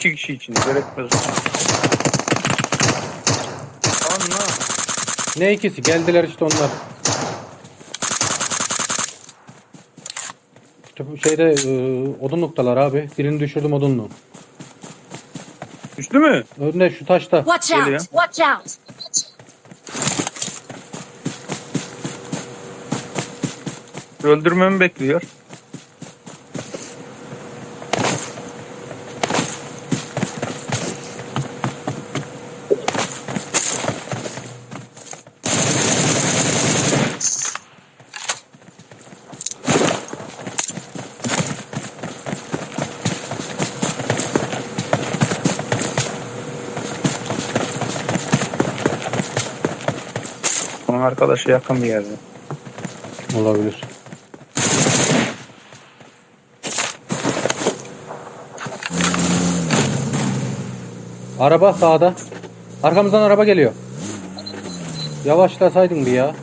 iki kişi için gerekmez. Anla. Ne ikisi? Geldiler işte onlar. İşte bu şeyde e, odun noktalar abi. Birini düşürdüm odunlu. Düştü mü? Önde şu taşta. Watch Geliyor. out! Watch out! Öldürmemi bekliyor. Onun arkadaşı yakın bir yerde. Olabilir. Araba sağda. Arkamızdan araba geliyor. Yavaşlasaydın bir ya.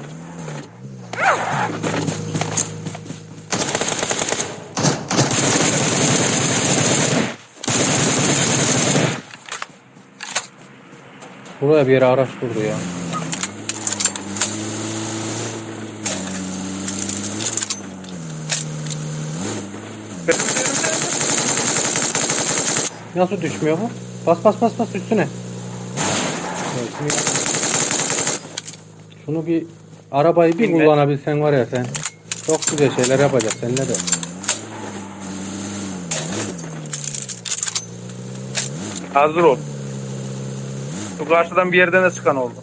Buraya bir yere araç durdu ya. Nasıl düşmüyor bu? Bas bas bas bas üstüne. Şunu bir arabayı bir Bilmem. kullanabilsen var ya sen. Çok güzel şeyler yapacak seninle de. Hazır ol. Şu karşıdan bir yerden de çıkan oldu.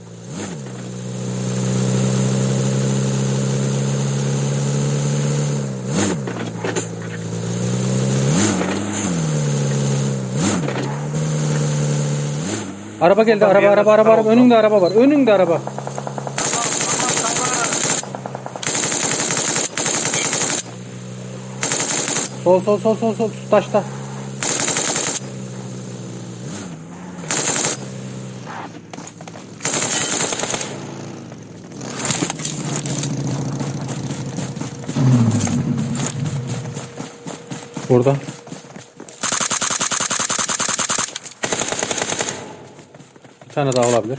Araba geldi araba araba araba araba önünde araba var önünde araba. Sol sol sol sol sol taşta. Burada. Bir tane daha olabilir.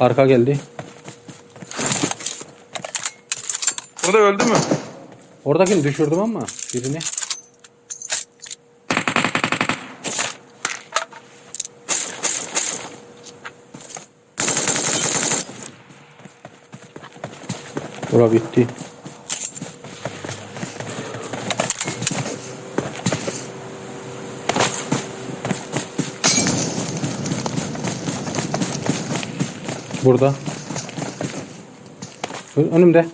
Arka geldi. Burada öldü mü? Oradakini düşürdüm ama birini. Bura bitti. Burada. Önümde.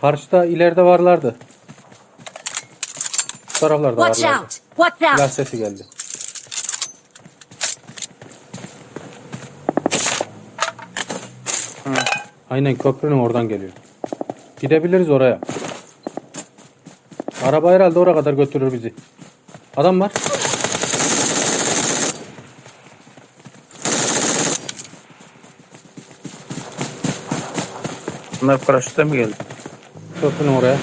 Karşıda ileride varlardı. Bu taraflarda Watch varlardı. out! Watch Silah sesi geldi. Hı. Aynen köprünün oradan geliyor. Gidebiliriz oraya. Araba herhalde oraya kadar götürür bizi. Adam var. Bunlar paraşütle mi geldi? Köprünün oraya.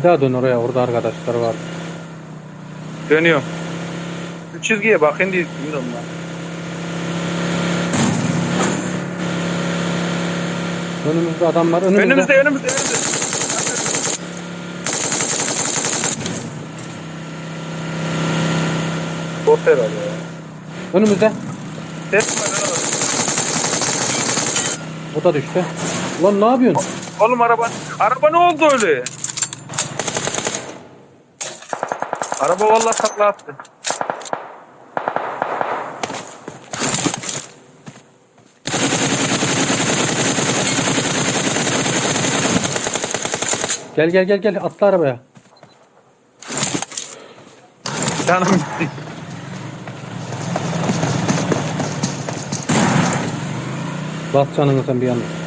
Bir daha dön oraya. Orada arkadaşlar var. Dönüyorum. Şu çizgiye bakın diye bilmiyorum ben. Önümüzde adam var. Önümüzde. Önümüzde önümüzde önümüzde. Bot herhalde ya. Önümüzde. Ses var herhalde. O da düştü. Lan ne yapıyorsun? Oğlum araba, araba ne oldu öyle? Araba vallahi takla attı. Gel gel gel gel atla arabaya. Canım gitti. Bas canını sen bir yana.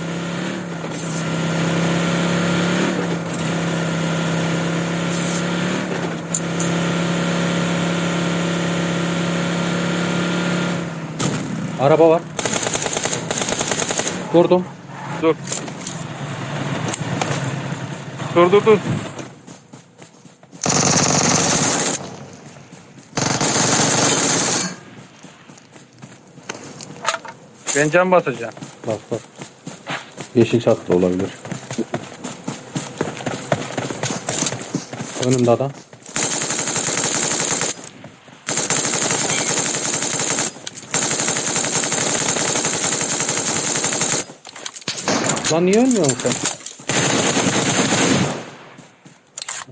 Araba var. Vurdum. Dur. Dur dur dur. Ben can basacağım. Bak bak. Yeşil çat da olabilir. Önümde adam. Lan niye ölmüyorsun sen?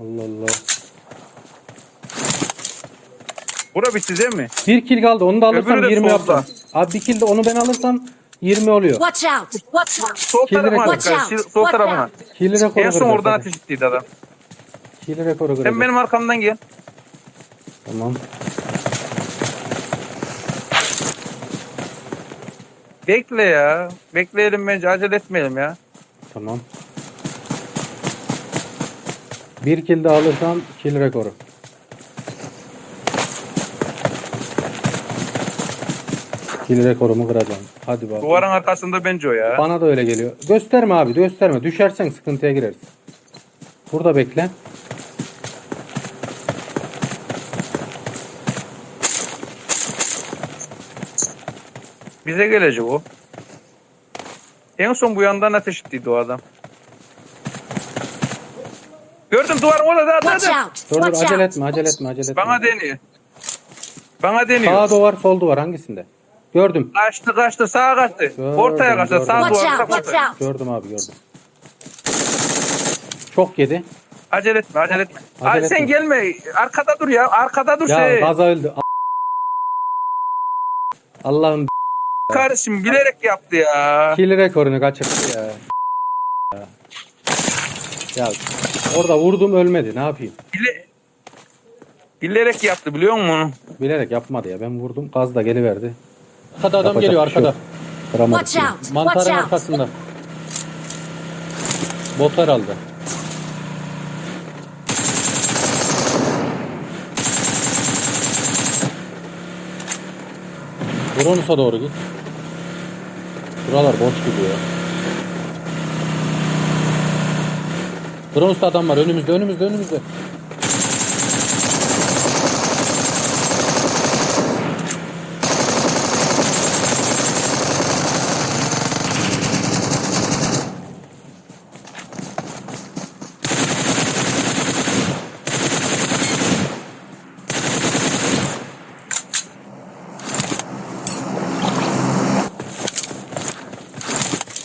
Allah Allah. Bura bitti değil mi? Bir kill kaldı. Onu da alırsam Öbürü de 20 solda. yapacağım. Abi bir kill de onu ben alırsam 20 oluyor. Watch out! Watch out! Sol Kendine tarafına koy. dikkat. Watch out. Sol Watch tarafına. out. Kill rekoru En son oradan hadi. ateş ettiydi adam. Kill rekoru Sen benim arkamdan gel. Tamam. Bekle ya. Bekleyelim bence. Acele etmeyelim ya. Tamam. Bir kill de alırsam kill rekoru. Kill rekorumu kıracağım. Hadi bak. Duvarın arkasında bence o ya. Bana da öyle geliyor. Gösterme abi gösterme. Düşersen sıkıntıya gireriz. Burada bekle. Bize gelecek o. En son bu yandan ateş ettiydi o adam. Gördüm duvarın orada da Watch da. out! Dur dur Watch acele out! etme acele etme acele etme. Bana deniyor. Bana deniyor. Sağa duvar sol duvar hangisinde? Gördüm. Kaçtı kaçtı sağa kaçtı. Gördüm, Ortaya kaçtı gördüm. sağ Watch duvarda out! Watch kaçtı. out! Gördüm abi gördüm. Çok yedi. Acele etme acele etme. Acele Ay, sen etme. gelme. Arkada dur ya. Arkada dur Ya şey. gaza öldü. Allah'ım Kardeşim bilerek yaptı ya. kill rekorunu kaçırdı ya. Ya orada vurdum ölmedi. Ne yapayım? Bile... Bilerek yaptı biliyor musun onu? Bilerek yapmadı ya. Ben vurdum. Gaz da geliverdi. Arkada adam Yapacak geliyor şey arkada. şey Kıramadık Watch yine. out! Watch Mantarın out! arkasında. Bot herhalde. Bronus'a doğru git. Buralar boş gibi ya. Bronus'ta adam var önümüzde önümüzde önümüzde.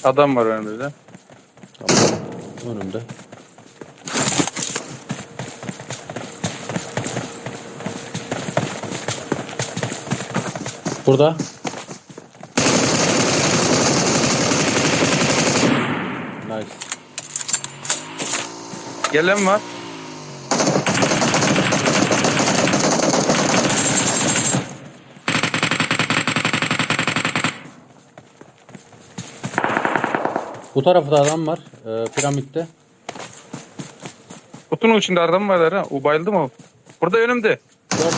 Adam var önümüzde. Önümde. Burada. Nice. Gelen var. Bu tarafta adam var. Ee, piramitte. Kutunun içinde adam var ha. O bayıldı mı? o? Burada önümde. Gördüm.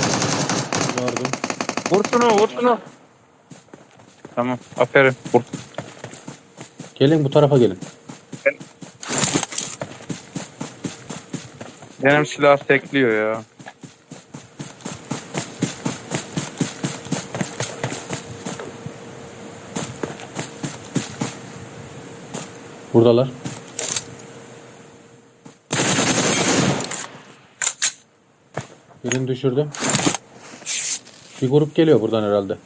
Gördüm. Vur şunu vur şunu. Tamam aferin. Vur. Gelin bu tarafa gelin. Benim silah tekliyor ya. Buradalar. Birini düşürdüm. Bir grup geliyor buradan herhalde.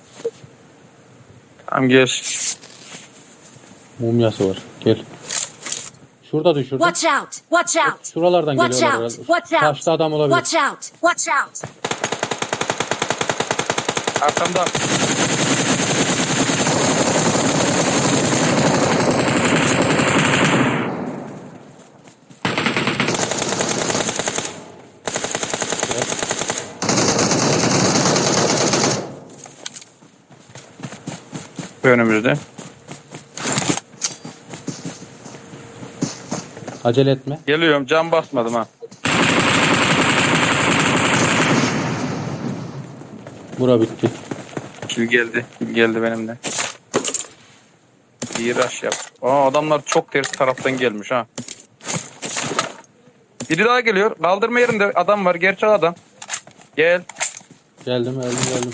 Tamam gel. Mumyası var. Gel. Şurada düşürdüm. Watch out! Watch out! Şuralardan Watch geliyorlar out! herhalde. Watch out! Taşta adam olabilir. Watch out! Watch out! Arkamda. Önümüzde. Acele etme. Geliyorum cam basmadım ha. Bura bitti. Kill geldi. Kill geldi benimle. İyi rush yap. Aa, adamlar çok ters taraftan gelmiş ha. Biri daha geliyor. Kaldırma yerinde adam var. Gerçek adam. Gel. Geldim geldim geldim.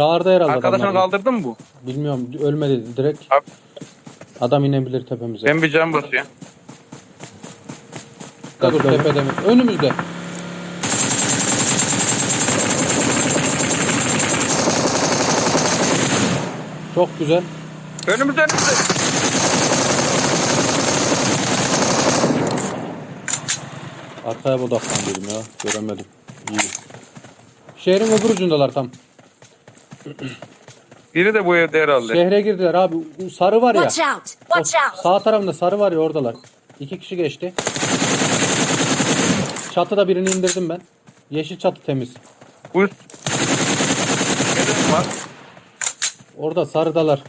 Çağırdı herhalde Arkadaşını adamları. kaldırdın mı bu? Bilmiyorum ölmedi direkt. Abi, Adam inebilir tepemize. ben bir cam basıyorum. Dur dur tepede mi? Önümüzde. Çok güzel. Önümüzde önümüzde. Arkaya odaklandım ya. Göremedim. İyi. Şehrin öbür ucundalar tam. Biri de bu evde herhalde. Şehre girdiler abi. Bu Sarı var ya. Watch out! o Watch out! sağ tarafında sarı var ya oradalar. İki kişi geçti. Çatıda birini indirdim ben. Yeşil çatı temiz. Bu. Neden var? Orada sarıdalar.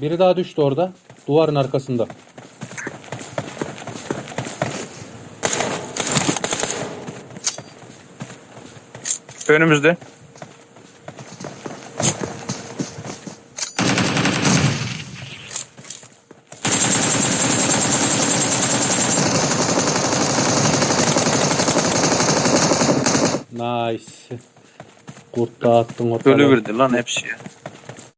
Biri daha düştü orada. Duvarın arkasında. Önümüzde. Nice. Kurt dağıttın ortalığı. Ölü verdi lan hepsi ya.